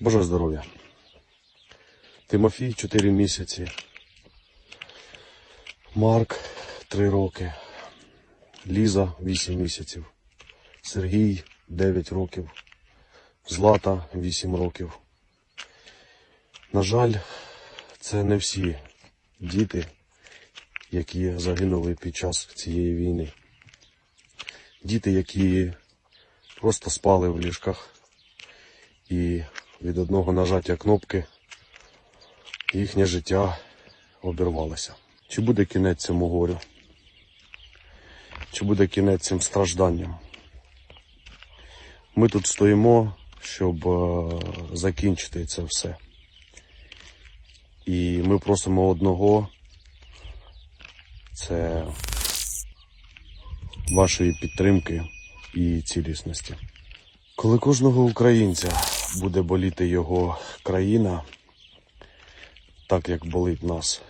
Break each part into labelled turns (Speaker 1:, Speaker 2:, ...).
Speaker 1: Боже здоров'я. Тимофій 4 місяці. Марк 3 роки. Ліза 8 місяців. Сергій 9 років. Злата 8 років. На жаль, це не всі діти, які загинули під час цієї війни. Діти, які просто спали в ліжках і від одного нажаття кнопки їхнє життя обірвалося. Чи буде кінець цьому горю? Чи буде кінець цим стражданням? Ми тут стоїмо, щоб е, закінчити це все. І ми просимо одного це вашої підтримки і цілісності. Коли кожного українця буде боліти його країна, так як болить нас,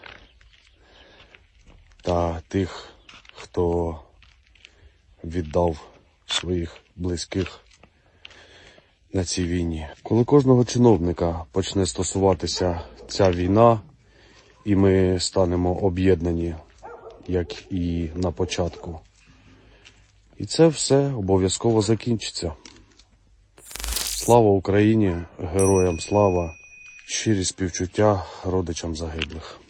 Speaker 1: та тих, хто віддав своїх близьких на цій війні. Коли кожного чиновника почне стосуватися ця війна, і ми станемо об'єднані, як і на початку. І це все обов'язково закінчиться. Слава Україні, героям слава, щирі співчуття родичам загиблих.